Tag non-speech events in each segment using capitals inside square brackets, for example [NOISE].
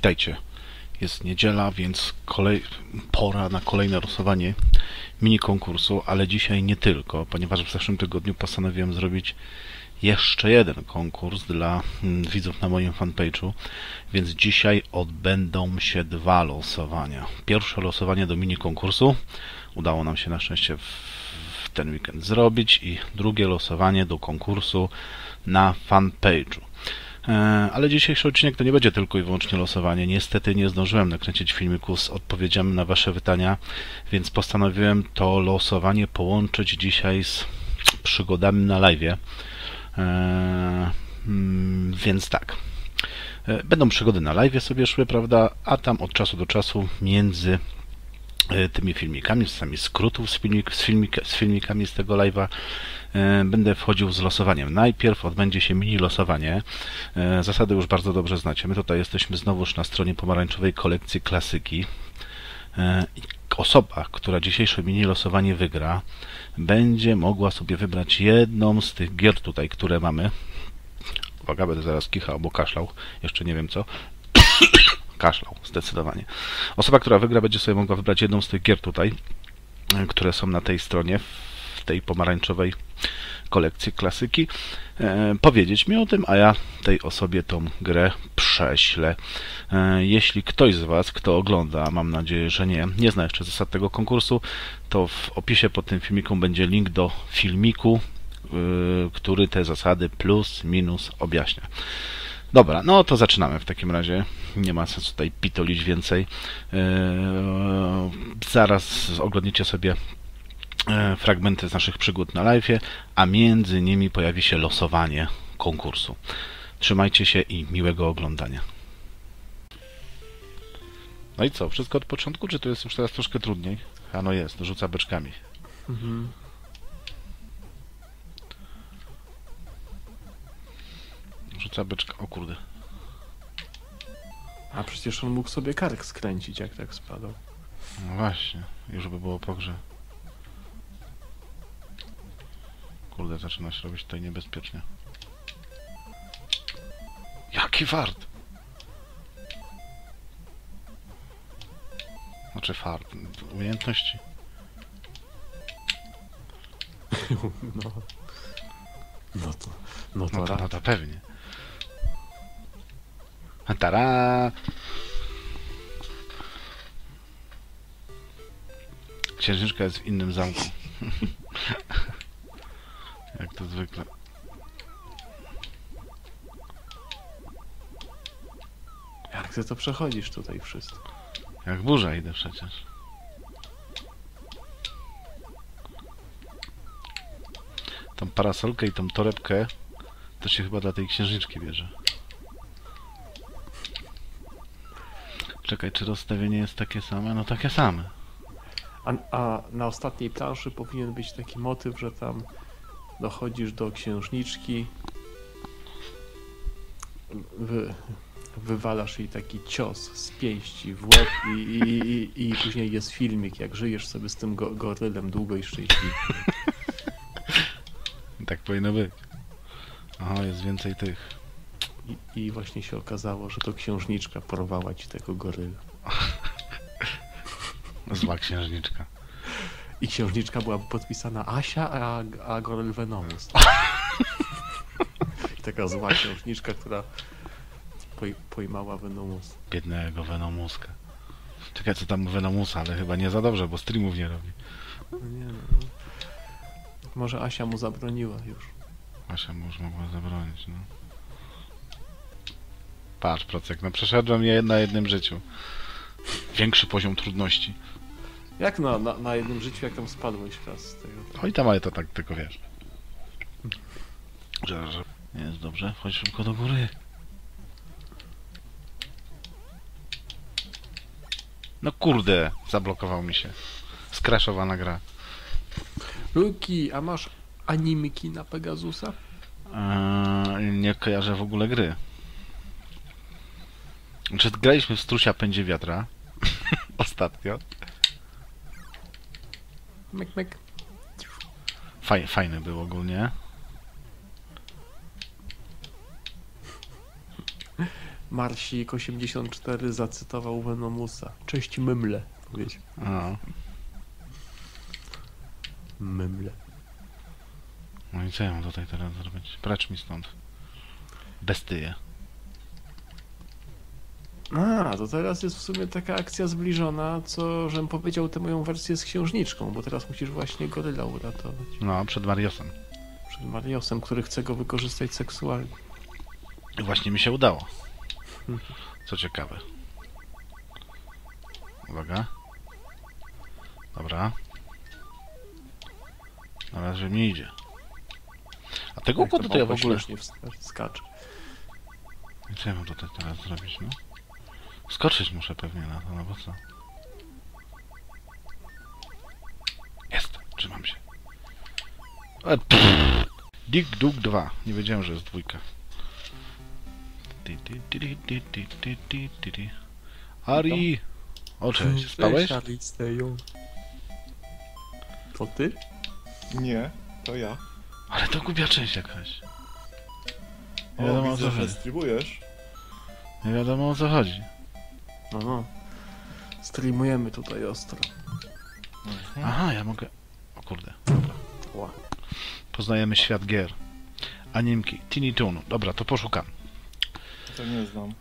Witajcie. Jest niedziela, więc kolej... pora na kolejne losowanie mini konkursu, ale dzisiaj nie tylko, ponieważ w zeszłym tygodniu postanowiłem zrobić jeszcze jeden konkurs dla mm, widzów na moim fanpage'u, więc dzisiaj odbędą się dwa losowania. Pierwsze losowanie do mini konkursu udało nam się na szczęście w, w ten weekend zrobić i drugie losowanie do konkursu na fanpage'u. E, Ale dzisiejszy odcinek to nie będzie tylko i wyłącznie losowanie. Niestety nie zdążyłem nakręcić filmiku z odpowiedziami na Wasze pytania, więc postanowiłem to losowanie połączyć dzisiaj z przygodami na live. Więc tak. E, Będą przygody na live sobie szły, prawda? A tam od czasu do czasu między e, tymi filmikami, z sami skrótów z, filmik, z, filmik, z filmikami z tego live'a e, będę wchodził z losowaniem. Najpierw odbędzie się mini losowanie. E, Zasady już bardzo dobrze znacie. My tutaj jesteśmy znowuż na stronie pomarańczowej kolekcji klasyki. E, Osoba, która dzisiejsze mini losowanie wygra, będzie mogła sobie wybrać jedną z tych gier tutaj, które mamy. Uwaga, będę zaraz kichał albo kaszlał. Jeszcze nie wiem co. kaszlał, zdecydowanie. Osoba, która wygra, będzie sobie mogła wybrać jedną z tych gier tutaj, e, które są na tej stronie, w tej pomarańczowej kolekcji klasyki, e, powiedzieć mi o tym, a ja tej osobie tą grę prześlę. E, Jeśli ktoś z Was, kto ogląda, a mam nadzieję, że nie, nie zna jeszcze zasad tego konkursu, to w opisie pod tym filmikiem będzie link do filmiku, y, który te zasady plus, minus objaśnia. Dobra, no to zaczynamy w takim razie. Nie ma sensu tutaj pitolić więcej. Eee, Zaraz oglądniecie sobie e, fragmenty z naszych przygód na live, a między nimi pojawi się losowanie konkursu. Trzymajcie się i miłego oglądania. No i co, wszystko od początku, czy to jest już teraz troszkę trudniej? A no jest, rzuca beczkami. Mhm. Rzuca beczka, o kurde. A przecież on mógł sobie kark skręcić, jak tak spadał. No właśnie, już by było po grze. Kurde, zaczyna się robić tutaj niebezpiecznie. Jaki fart! Znaczy fart, umiejętności. [LAUGHS] No. No to, no to No to, rad. no to pewnie. Tara! Księżniczka jest w innym zamku. [LAUGHS] Jak to zwykle. Jak ty to przechodzisz tutaj wszystko? Jak burza idę przecież. Tą parasolkę i tą torebkę to się chyba dla tej księżniczki bierze. Czekaj, czy rozstawienie jest takie same? No takie same. A, a na ostatniej planszy powinien być taki motyw, że tam dochodzisz do księżniczki, wy, wywalasz jej taki cios z pięści w łeb i, i, i, i później jest filmik, jak żyjesz sobie z tym go, gorylem długo i szczęśliwie. [LAUGHS] Tak powinno być. Aha, jest więcej tych. I, I właśnie się okazało, że to księżniczka porwała ci tego goryla. [LAUGHS] Zła księżniczka. I księżniczka była podpisana Asia, a, a goryl Venomus. [LAUGHS] I taka zła księżniczka, która poj, pojmała Venomus. Biednego Venomuska. Czekaj, co tam Venomusa, ale chyba nie za dobrze, bo streamów nie robi. No nie no. Może Asia mu zabroniła już. Asia mu już mogła zabronić, no. Patrz, Procek, no przeszedłem je na jednym życiu. Większy poziom trudności. Jak na, na, na jednym życiu, jak tam spadłeś raz z tego? Oj tam, ale to tak tylko wiesz. Że, że... Nie jest dobrze, chodź szybko do góry. No kurde, zablokował mi się. Skraszowana gra. Luki, a masz animiki na Pegasusa? Eee, nie kojarzę w ogóle gry. Znaczy, graliśmy w Strusia Pędzie Wiatra [LAUGHS] ostatnio. Mek, mek. Faj, fajny był ogólnie. Marsik 84 zacytował Venomusa. Cześć mymle, powiedział. A, Mymle. no i co ja mam tutaj teraz zrobić? Precz mi stąd. Bestyje. A, to teraz jest w sumie taka akcja zbliżona, co, żem powiedział tę moją wersję z księżniczką, bo teraz musisz właśnie goryla uratować. No, przed Mariosem. Przed Mariosem, który chce go wykorzystać seksualnie. I właśnie mi się udało. Co ciekawe. Uwaga. Dobra. Na razie mi idzie. A tego układu to ja w ogóle... wska- skacze. Co ja mam tutaj teraz zrobić, no? Skoczyć muszę pewnie na to, no bo co? Jest! Trzymam się. E, Dig Dug 2. Nie wiedziałem, że jest dwójka. Ari! O, cześć. Spałeś? To ty? Nie, to ja. Ale to głupia część jakaś. Nie wiadomo o co chodzi. Nie wiadomo o co chodzi. No, no. Streamujemy tutaj ostro. Aha, ja mogę... O kurde. Ła. Poznajemy świat gier. Animki. Tiny Toon. Dobra, to poszukam. To nie znam.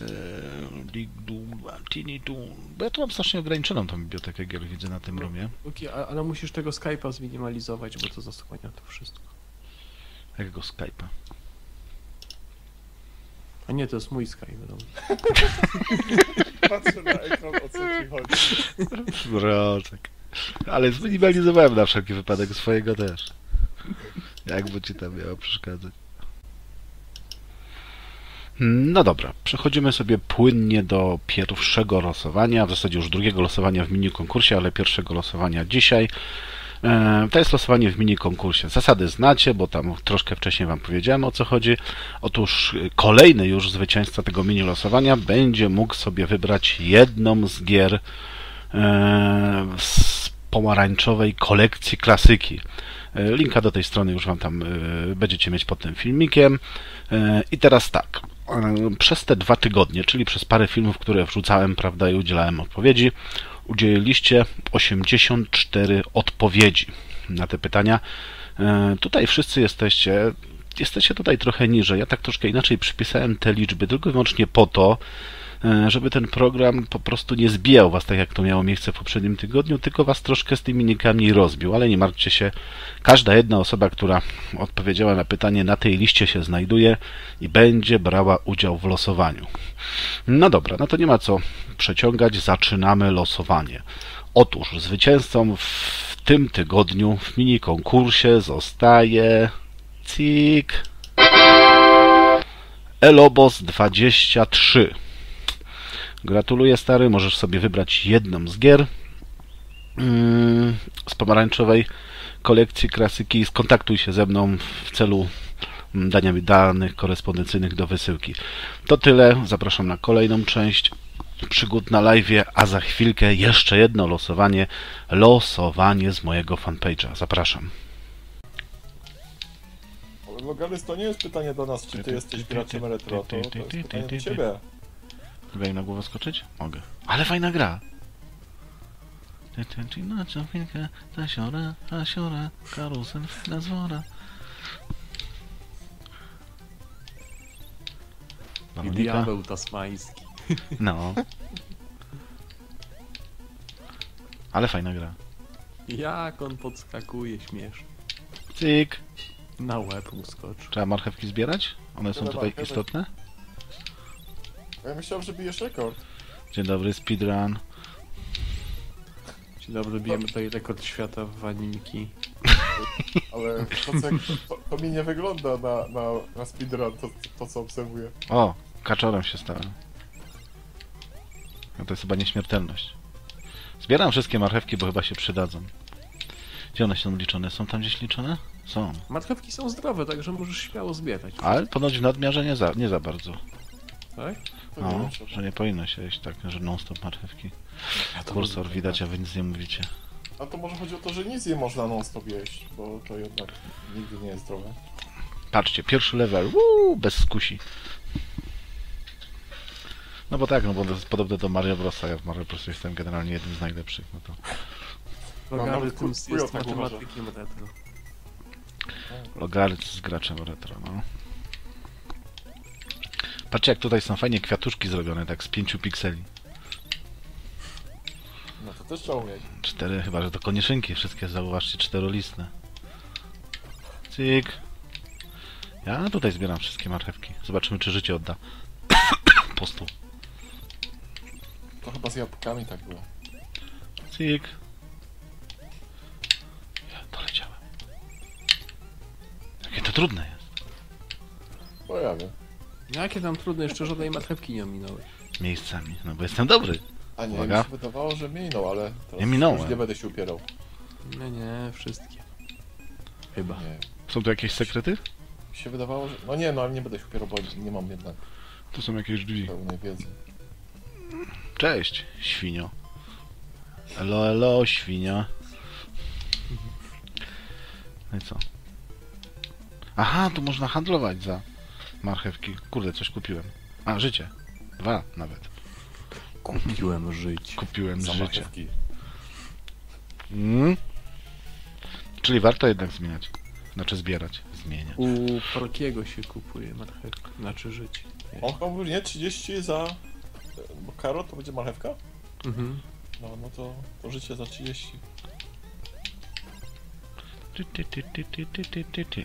Eee, Dig Dug 2, Tiny Toon. Bo ja tu mam strasznie ograniczoną tą bibliotekę gier, widzę na tym rumie. Okej, a- ale musisz tego Skype'a zminimalizować, bo to zasłania to wszystko. Jakiego Skype'a? A nie, to jest mój Skype. No. [LAUGHS] Patrzę na ekran, o co ci chodzi. Mroczek. Ale zminimalizowałem na wszelki wypadek swojego też. Jakby ci tam miało przeszkadzać. No dobra, przechodzimy sobie płynnie do pierwszego losowania, w zasadzie już drugiego losowania w mini konkursie, ale pierwszego losowania dzisiaj. E, To jest losowanie w mini konkursie. Zasady znacie, bo tam troszkę wcześniej Wam powiedziałem o co chodzi. Otóż y, kolejny już zwycięzca tego mini losowania będzie mógł sobie wybrać jedną z gier e, z pomarańczowej kolekcji klasyki. E, Linka do tej strony już Wam tam e, będziecie mieć pod tym filmikiem. E, I teraz tak, e, przez te dwa tygodnie, czyli przez parę filmów, które wrzucałem, prawda, i udzielałem odpowiedzi, udzieliliście 84 odpowiedzi na te pytania. E, Tutaj wszyscy jesteście, jesteście tutaj trochę niżej. Ja tak troszkę inaczej przypisałem te liczby, tylko i wyłącznie po to, żeby ten program po prostu nie zbijał was tak, jak to miało miejsce w poprzednim tygodniu, tylko was troszkę z tymi nikami rozbił. Ale nie martwcie się, każda jedna osoba, która odpowiedziała na pytanie, na tej liście się znajduje i będzie brała udział w losowaniu. No dobra, no to nie ma co przeciągać, zaczynamy losowanie. Otóż zwycięzcą w tym tygodniu w mini konkursie zostaje Cik Elobos 23. Gratuluję stary, możesz sobie wybrać jedną z gier mm, z pomarańczowej kolekcji klasyki. Skontaktuj się ze mną w celu mm, dania mi danych korespondencyjnych do wysyłki. To tyle. Zapraszam na kolejną część przygód na live, a za chwilkę jeszcze jedno losowanie. Losowanie z mojego fanpage'a. Zapraszam. Loganys, to nie jest pytanie do nas, czy ty jesteś graczem retro, to, to jest pytanie do ciebie. Mogę jej na głowę skoczyć? Mogę. Ale fajna gra. Na chwilkę, tasiora, tasiora, karusel na zwora. I diabeł tasmański. [LAUGHS] No. Ale fajna gra. Jak on podskakuje śmiesznie. Cyk. Na łeb mu skoczy. Trzeba marchewki zbierać? One są tutaj istotne? Ja myślałem, że bijesz rekord. Dzień dobry, speedrun. Dzień dobry, bijemy tutaj rekord świata w animki. [LAUGHS] Ale to, co, to, to mi nie wygląda na, na, na speedrun, to, to co obserwuję. O, kaczorem się stałem. No to jest chyba nieśmiertelność. Zbieram wszystkie marchewki, bo chyba się przydadzą. Gdzie one są liczone? Są tam gdzieś liczone? Są. Marchewki są zdrowe, także możesz śmiało zbierać. Ale ponoć w nadmiarze nie za, nie za bardzo. Tak? No, że nie powinno się jeść tak, że non-stop marchewki. Kursor widać, tak. a wy nic nie mówicie. A to może chodzi o to, że nic nie można non-stop jeść, bo to jednak nigdy nie jest zdrowe. Patrzcie, pierwszy level. Woo, bez skusi. No bo tak, no bo to jest podobne do Mario Brosa. Ja w Mario Bros jestem generalnie jednym z najlepszych, no to Logarytm nawet jest chuj tak uważa. matematykiem retro. logarytm z graczem retro, no. Patrzcie jak tutaj są fajnie kwiatuszki zrobione, tak z pięciu pikseli. No to też trzeba umieć. Cztery, chyba że to konieszynki, wszystkie zauważcie, czterolistne. Cyk. Ja tutaj zbieram wszystkie marchewki. Zobaczymy, czy życie odda. [COUGHS] Po stu. To chyba z jabłkami tak było. Cyk. Ja doleciałem. Jakie to trudne jest. Bo ja wiem. Jakie tam trudne, jeszcze żadnej marchewki nie ominąłeś. Miejscami, no bo jestem dobry. A nie, Uwaga. mi się wydawało, że minął, ale teraz Nie minąłem. już nie będę się upierał. Nie, nie, wszystkie. Chyba. Nie. Są tu jakieś sekrety? Mi się wydawało, że... No nie, no ale nie będę się upierał, bo nie mam jednak Tu są jakieś drzwi. pełnej wiedzy. Cześć, świnio. Elo, elo, świnia. No i co? Aha, tu można handlować za marchewki. Kurde, coś kupiłem. A, życie. Dwa nawet. Kupiłem żyć. Kupiłem Za życie. marchewki. Mm? Czyli warto jednak zmieniać. Znaczy zbierać. Zmieniać. U Porkiego się kupuje marchewki, znaczy żyć. On chyba nie? 30 za... Bo karot to będzie marchewka? Mhm. No, no to, to życie za 30. Ty, ty, ty, ty, ty, ty, ty, ty,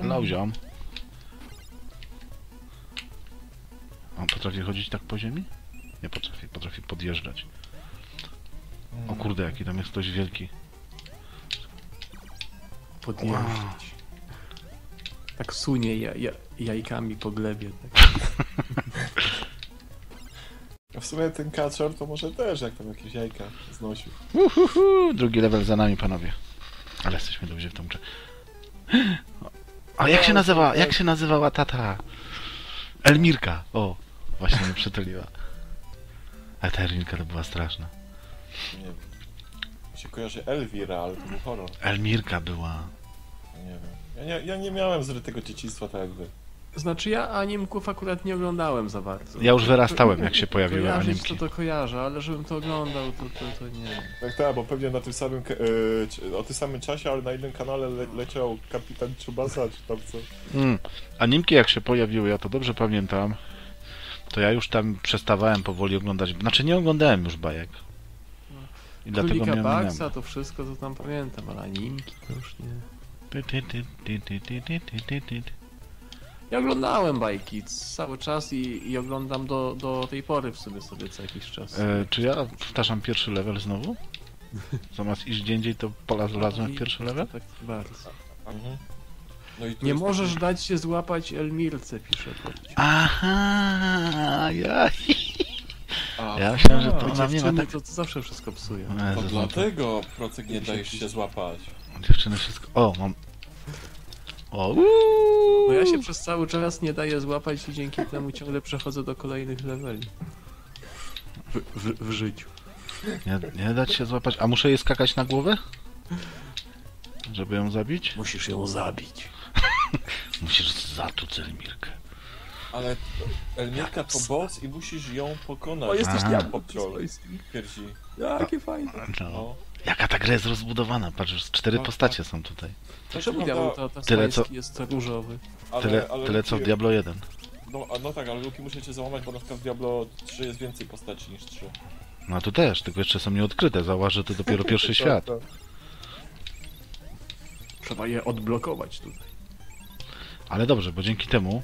Hello, ziom. On potrafi chodzić tak po ziemi? Nie potrafi, potrafi podjeżdżać. O kurde, jaki tam jest ktoś wielki. Podjeżdżać. Tak sunie ja, ja, jajkami po glebie. Tak. [LAUGHS] A w sumie ten kaczor to może też jak tam jakieś jajka znosił. Uhuhu, drugi level za nami, panowie. Ale jesteśmy dobrze w tą grze. A jak się nazywa, jak się nazywała tata? Elmirka. O, właśnie mnie przytuliła. Ale ta Elmirka to była straszna. Nie wiem. Mi się kojarzy Elvira, ale to był horror. Elmirka była. Nie wiem. Ja nie, ja nie miałem zrytego dzieciństwa tak jak wy. Znaczy ja animków akurat nie oglądałem za bardzo. Ja już wyrastałem, jak się pojawiły Kojarzyć animki. to to kojarzę, ale żebym to oglądał, to, to, to nie. Tak, tak, bo pewnie na tym samym, e, o tym samym czasie, ale na innym kanale le, leciał Kapitan Czubasa, czy tam co. Mm. Animki jak się pojawiły, ja to dobrze pamiętam, to ja już tam przestawałem powoli oglądać. Znaczy nie oglądałem już bajek. I dlatego Królika mnie Baxa, ominęło. to wszystko to tam pamiętam, ale animki to już nie. Ty, ty, ty, ty, ty, ty, ty, ty, ty, ty. Ja oglądałem bajki cały czas i, i oglądam do, do tej pory w sobie sobie co jakiś czas. E, czy ja powtarzam pierwszy level znowu? [LAUGHS] Zamiast iść gdzie indziej, to polazłem w pierwszy level? Tak bardzo. Mhm. No Nie możesz dać się złapać Elmirce, pisze. Aha, ja, A, ja myślałem, że to ona mnie ma dziewczyny tak... to, to zawsze wszystko psuje. No to- dlatego procek nie dajesz się złapać. Dziewczyny wszystko... O, mam... O, No ja się przez cały czas nie daję złapać i dzięki temu ciągle przechodzę do kolejnych leveli. W, w, w życiu. nie, nie dać się złapać. A muszę jej skakać na głowę? Żeby ją zabić? Musisz ją zabić. [LAUGHS] Musisz zatuc Elmirkę. Ale Elmirka to boss i musisz ją pokonać. O, jesteś Aha. diabłem. Pierdzi. Jakie fajne. No. No. Jaka ta gra jest rozbudowana? Patrz, już cztery Tak, postacie są tutaj. Dlaczego No, diabeł to- to, to tyle, co- jest różowy? Ale, Tyle, ale tyle co w Luki- Diablo 1. No, a no tak, ale Luki muszę cię załamać, bo na przykład w Diablo 3 jest więcej postaci niż 3. No a tu też, tylko jeszcze są nieodkryte. Zauważ, że to dopiero [LAUGHS] pierwszy świat. Tak, Trzeba je odblokować tutaj. Ale dobrze, bo dzięki temu...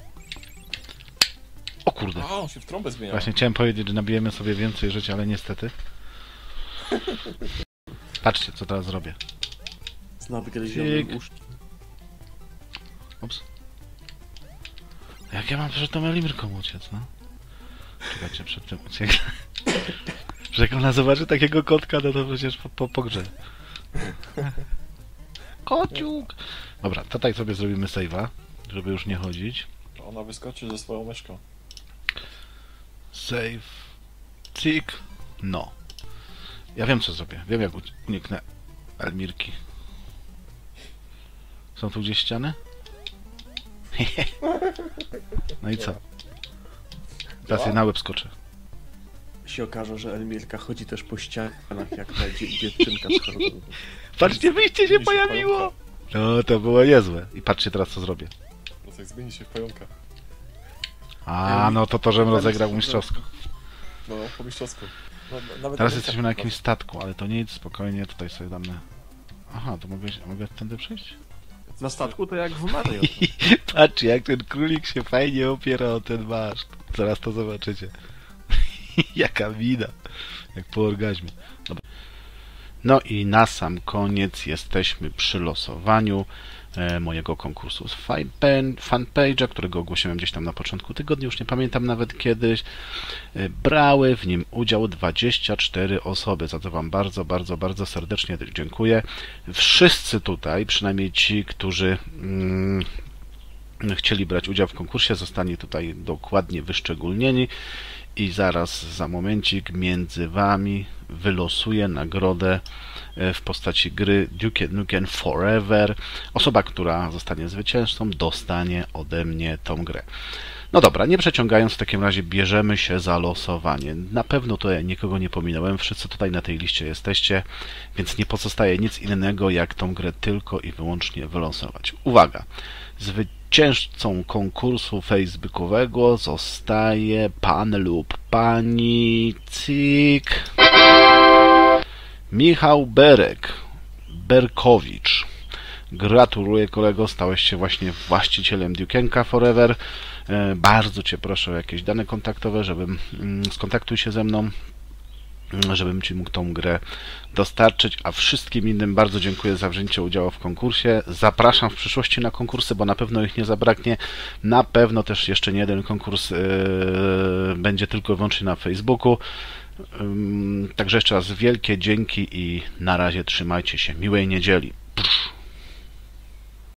O kurde. A, on się w trąbę zmienia. Właśnie chciałem powiedzieć, że nabijemy sobie więcej życia, ale niestety. [LAUGHS] Patrzcie, co teraz zrobię. Z nadgryzionym uszkiem. Ups. Jak ja mam przed tą Elimirką uciec, no? Czekajcie, przed tym uciek. [LAUGHS] Że jak ona zobaczy takiego kotka, no to przecież po, po, po grze. Kociuk! Dobra, tutaj sobie zrobimy save'a, żeby już nie chodzić. Ona wyskoczy ze swoją myszką. Save. Cyk. No. Ja wiem co zrobię. Wiem jak uniknę Elmirki. Są tu gdzieś ściany? [LAUGHS] No i co? Teraz je na łeb skoczę. Się okaże, że Elmirka chodzi też po ścianach jak ta dzie dziewczynka z horroru. Patrzcie, wyjście się pojawiło! No, to było niezłe. I patrzcie teraz, co zrobię. Jacek zmieni się w pająka. A, no to to, żebym rozegrał mistrzowsko. No, po mistrzowsku. No, no, nawet Teraz jesteśmy na jakimś statku, ale to nic, spokojnie, tutaj sobie damy... Aha, to mogę, mogę tędy przejść? Na statku to jak w Mario. [LAUGHS] Patrz, jak ten królik się fajnie opiera o ten maszt. Zaraz to zobaczycie. [LAUGHS] Jaka mina. Jak po orgazmie. Dobra. No i na sam koniec jesteśmy przy losowaniu mojego konkursu z fanpage'a, którego ogłosiłem gdzieś tam na początku tygodnia, już nie pamiętam nawet kiedyś. E, Brały w nim udział 24 osoby, za to Wam bardzo, bardzo, bardzo serdecznie dziękuję. Wszyscy tutaj, przynajmniej ci, którzy mm, chcieli brać udział w konkursie, zostanie tutaj dokładnie wyszczególnieni i zaraz za momencik między Wami wylosuję nagrodę e, w postaci gry Duke Nukem Forever. Osoba, która zostanie zwycięzcą, dostanie ode mnie tą grę. No dobra, nie przeciągając, w takim razie bierzemy się za losowanie. Na pewno to nikogo nie pominąłem, wszyscy tutaj na tej liście jesteście, więc nie pozostaje nic innego, jak tą grę tylko i wyłącznie wylosować. Uwaga! Zwycięzcą konkursu facebookowego zostaje pan lub pani Cik Michał Berek Berkowicz. Gratuluję kolego, stałeś się właśnie właścicielem Dukenka Forever. E, Bardzo Cię proszę o jakieś dane kontaktowe, żebym mm, skontaktuj się ze mną, mm, żebym Ci mógł tą grę dostarczyć, a wszystkim innym bardzo dziękuję za wzięcie udziału w konkursie. Zapraszam w przyszłości na konkursy, bo na pewno ich nie zabraknie. Na pewno też jeszcze nie jeden konkurs e, będzie tylko i wyłącznie na Facebooku. Także jeszcze raz wielkie dzięki i na razie trzymajcie się. Miłej niedzieli.